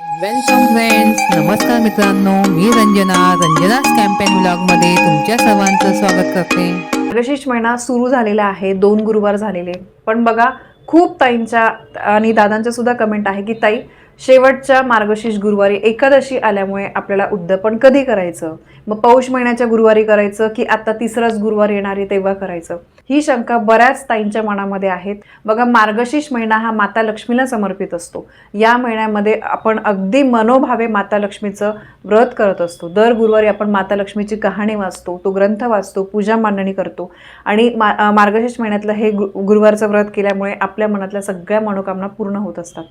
Welcome friends नमस्कार मित्रांनो मी रंजना. रंजनाच कॅम्पेन मध्ये तुमच्या सर्वांचं स्वागत करते. मार्गशीर्ष महिना सुरू झालेला आहे. दोन गुरुवार झालेले. पण बघा खूप ताईंच्या आणि दादांच्या सुद्धा कमेंट आहे की ताई शेवटच्या मार्गशीर्ष गुरुवारी एकादशी आल्यामुळे आपल्याला उद्यापन कधी करायचं? मग पौष महिन्याच्या गुरुवारी करायचं की आता तिसराच गुरुवार येणार आहे तेव्हा करायचं? ही शंका बऱ्याच ताईंच्या मनामध्ये आहेत. बघा मार्गशीर्ष महिना हा माता लक्ष्मीला समर्पित असतो. या महिन्यामध्ये आपण अगदी मनोभावे माता लक्ष्मीचं व्रत करत असतो. दर गुरुवारी आपण माता लक्ष्मीची कहाणी वाचतो तो ग्रंथ वाचतो पूजा मांडणी करतो. आणि मा मार्गशीर्ष महिन्यातलं हे गु गुरुवारचं व्रत केल्यामुळे आपल्या मनातल्या सगळ्या मनोकामना पूर्ण होत असतात.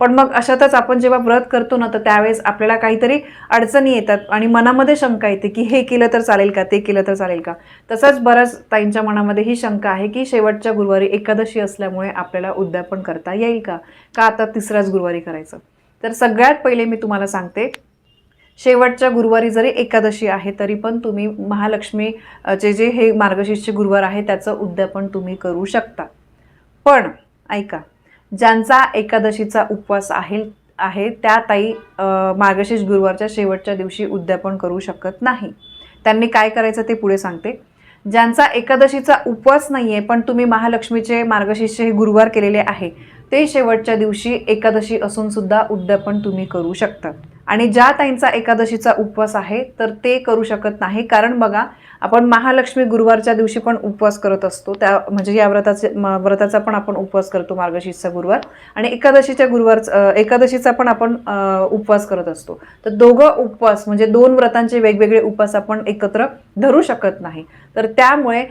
पण मग अशातच आपण जेव्हा व्रत करतो ना तर त्यावेळेस आपल्याला काहीतरी अडचणी येतात आणि मनामध्ये शंका येते की हे केलं तर चालेल का ते केलं तर चालेल का? तसंच बऱ्याच ताईंच्या मनामध्ये ही शंका आहे की शेवटच्या गुरुवारी एकादशी असल्यामुळे आपल्याला उद्यापन करता येईल का? का आता तिसऱ्याच गुरुवारी करायचं? तर सगळ्यात पहिले मी तुम्हाला सांगते शेवटच्या गुरुवारी जरी एकादशी आहे तरी पण तुम्ही महालक्ष्मी जे हे मार्गशीर्षचे गुरुवार आहे त्याचं उद्यापन तुम्ही करू शकता. पण ऐका ज्यांचा एकादशीचा उपवास आहे आहे त्या ताई मार्गशीर्ष गुरुवारच्या शेवटच्या दिवशी उद्यापन करू शकत नाही. त्यांनी काय करायचं ते पुढे सांगते. ज्यांचा एकादशीचा उपवास नाही आहे पण तुम्ही महालक्ष्मीचे मार्गशीर्ष हे गुरुवार केलेले आहे ते शेवटच्या दिवशी एकादशी असून सुद्धा उद्यापन तुम्ही करू शकता. आणि ज्या ताईंचा एकादशीचा उपवास आहे तर ते करू शकत नाही. कारण बघा आपण महालक्ष्मी गुरुवारच्या दिवशी पण उपवास करत असतो. त्या म्हणजे या व्रताचे व्रताचा पण आपण उपवास करतो मार्गशीर्षचा गुरुवार. आणि एकादशीच्या गुरुवार एकादशीचा पण आपण उपवास करत असतो. तर दोघं उपवास म्हणजे दोन व्रतांचे वेगवेगळे उपवास आपण एकत्र धरू शकत नाही. तर त्यामुळे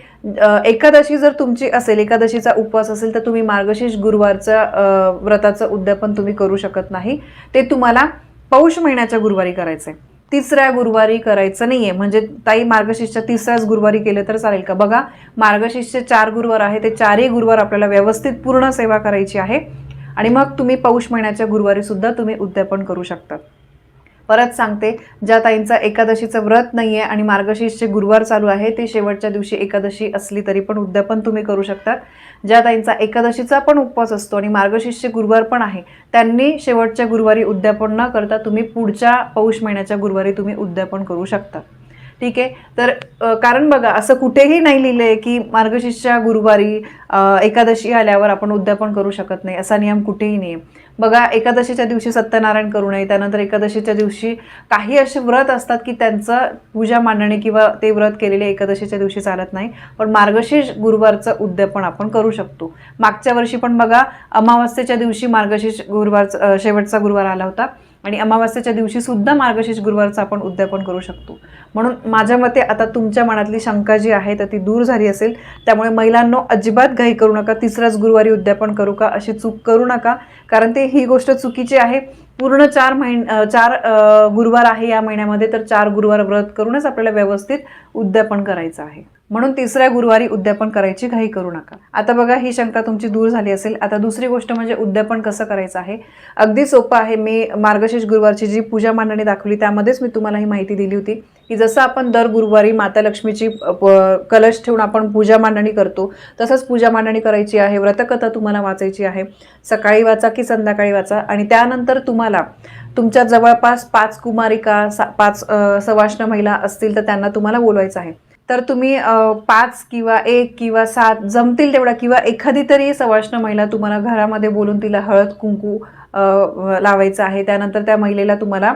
एकादशी जर तुमची असेल एकादशीचा उपवास असेल तर तुम्ही मार्गशीर्ष गुरुवारचं व्रताचं उद्यापन तुम्ही करू शकत नाही. ते तुम्हाला पौष महिन्याच्या गुरुवारी करायचं आहे तिसऱ्या गुरुवारी करायचं नाहीये. म्हणजे ताई मार्गशीर्षच्या तिसऱ्याच गुरुवारी केलं तर चालेल का? बघा मार्गशीर्षचे चार गुरुवार आहे. ते चारही गुरुवार आपल्याला व्यवस्थित पूर्ण सेवा करायची आहे. आणि मग तुम्ही पौष महिन्याच्या गुरुवारी सुद्धा तुम्ही उद्यापन करू शकतात परत सांगते ज्या ताईंचा एकादशीचं व्रत नाही आहे आणि मार्गशीर्षचे गुरुवार चालू आहे ते शेवटच्या दिवशी एकादशी असली तरी पण उद्यापन तुम्ही करू शकता. ज्या ताईंचा एकादशीचा पण उपवास असतो आणि मार्गशीर्षचे गुरुवार पण आहे त्यांनी शेवटच्या गुरुवारी उद्यापन न करता तुम्ही पुढच्या पौष महिन्याच्या गुरुवारी तुम्ही उद्यापन करू शकता. ठीक आहे? तर कारण बघा असं कुठेही नाही लिहिलं आहे की मार्गशीर्षच्या गुरुवारी एकादशी आल्यावर आपण उद्यापन करू शकत नाही असा नियम कुठेही नाही आहे बघा एकादशीच्या दिवशी सत्यनारायण करू नये त्यानंतर एकादशीच्या दिवशी काही असे व्रत असतात की त्यांचं पूजा मांडणे किंवा ते व्रत केलेले एकादशीच्या दिवशी चालत नाही पण मार्गशीर्ष गुरुवारचं उद्यापन आपण करू शकतो. मागच्या वर्षी पण बघा अमावस्येच्या दिवशी मार्गशीर्ष गुरुवारचा शेवटचा गुरुवार आला होता. आणि अमावास्याच्या दिवशी सुद्धा मार्गशीर्ष गुरुवारचं आपण उद्यापन करू शकतो. म्हणून माझ्या मते आता तुमच्या मनातली शंका जी आहे तर ती दूर झाली असेल. त्यामुळे महिलांनो अजिबात घाई करू नका. तिसराच गुरुवारी उद्यापन करू का? अशी चूक करू नका. कारण ते ही गोष्ट चुकीची आहे. पूर्ण चार महिन चार गुरुवार आहे या महिन्यामध्ये तर चार गुरुवार व्रत करूनच आपल्याला व्यवस्थित उद्यापन करायचं आहे. म्हणून तिसऱ्या गुरुवारी उद्यापन करायची घाई करू नका. आता बघा ही शंका तुमची दूर झाली असेल. आता दुसरी गोष्ट म्हणजे उद्यापन कसं करायचं आहे? अगदी सोपं आहे. मी मार्गशीर्ष गुरुवारची जी पूजा मांडणी दाखवली त्यामध्येच मी तुम्हाला ही माहिती दिली होती की जसं आपण दर गुरुवारी माता लक्ष्मीची कलश ठेवून आपण पूजा मांडणी करतो तसंच पूजा मांडणी करायची आहे. व्रतकथा तुम्हाला वाचायची आहे. सकाळी वाचा की संध्याकाळी वाचा. आणि त्यानंतर तुम्हाला तुमच्या जवळपास पाच कुमारिका सा पाच सवाष्ण महिला असतील तर त्यांना तुम्हाला बोलवायचं आहे. तर तुम्ही पाच किंवा एक किंवा सात जमतील तेवढा किंवा एखादी तरी सवाष्ण महिला तुम्हाला घरामध्ये बोलून तिला हळद कुंकू लावायचं आहे. त्यानंतर त्या महिलेला तुम्हाला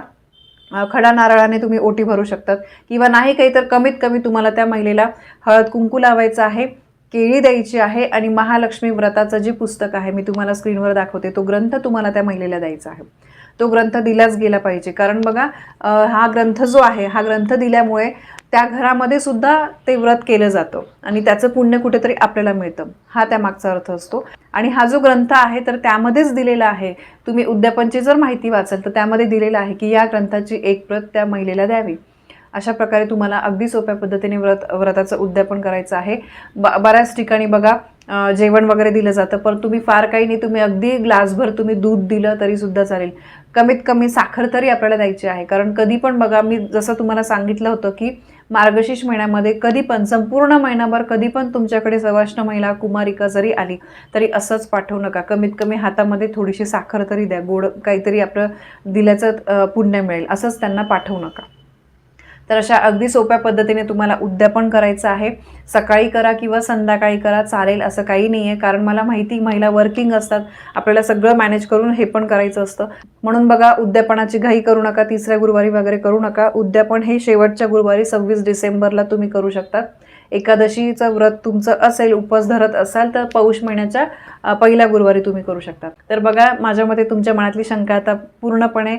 खडा नारळाने तुम्ही ओटी भरू शकतात. किंवा नाही काही तर कमीत कमी तुम्हाला त्या महिलेला हळद कुंकू लावायचं आहे केळी द्यायची आहे आणि महालक्ष्मी व्रताचं जे पुस्तक आहे मी तुम्हाला स्क्रीनवर दाखवते तो ग्रंथ तुम्हाला त्या महिलेला द्यायचा आहे. तो ग्रंथ दिलाच गेला पाहिजे. कारण बघा हा ग्रंथ जो आहे हा ग्रंथ दिल्यामुळे त्या घरामध्ये सुद्धा ते व्रत केलं जातं आणि त्याचं पुण्य कुठेतरी आपल्याला मिळतं. हा त्यामागचा अर्थ असतो. आणि हा जो ग्रंथ आहे तर त्यामध्येच दिलेला आहे. तुम्ही उद्यापनची जर माहिती वाचाल तर त्यामध्ये दिलेलं आहे की या ग्रंथाची एक प्रत त्या महिलेला द्यावी. अशा प्रकारे तुम्हाला अगदी सोप्या पद्धतीने व्रत व्रताचं उद्यापन करायचं आहे. ब बऱ्याच ठिकाणी बघा जेवण वगैरे दिलं जातं पण तुम्ही फार काही नाही तुम्ही अगदी ग्लासभर तुम्ही दूध दिलं तरीसुद्धा चालेल. कमीत कमी साखर तरी आपल्याला द्यायची आहे. कारण कधी पण बघा मी जसं तुम्हाला सांगितलं होतं की मार्गशीर्ष महिन्यामध्ये कधी पण संपूर्ण महिनाभर कधी पण तुमच्याकडे सवाष्ण महिला कुमारिका जरी आली तरी असंच पाठवू नका. कमीत कमी हातामध्ये थोडीशी साखर तरी द्या. गोड काहीतरी आपलं दिल्याचं पुण्य मिळेल. असंच त्यांना पाठवू नका. तर अशा अगदी सोप्या पद्धतीने तुम्हाला उद्यापन करायचं आहे. सकाळी करा किंवा संध्याकाळी करा चालेल असं काही नाही आहे कारण मला माहिती महिला वर्किंग असतात. आपल्याला सगळं मॅनेज करून हे पण करायचं असतं. म्हणून बघा उद्यापनाची घाई करू नका तिसऱ्या गुरुवारी वगैरे करू नका. उद्यापन हे शेवटच्या गुरुवारी सव्वीस डिसेंबरला तुम्ही करू शकता. एकादशीचं व्रत तुमचं असेल उपवास धरत असाल तर पौष महिन्याच्या पहिल्या गुरुवारी तुम्ही करू शकता. तर बघा माझ्या मते तुमच्या मनातली शंका आता पूर्णपणे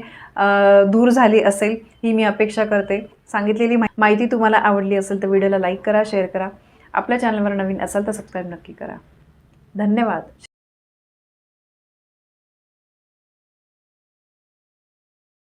दूर झाली असेल ही मी अपेक्षा करते. सांगितलेली माहि- माहिती तुम्हाला आवडली असेल तर व्हिडिओला लाईक करा शेअर करा. आपल्या चॅनलवर नवीन असाल तर सबस्क्राईब नक्की करा. धन्यवाद.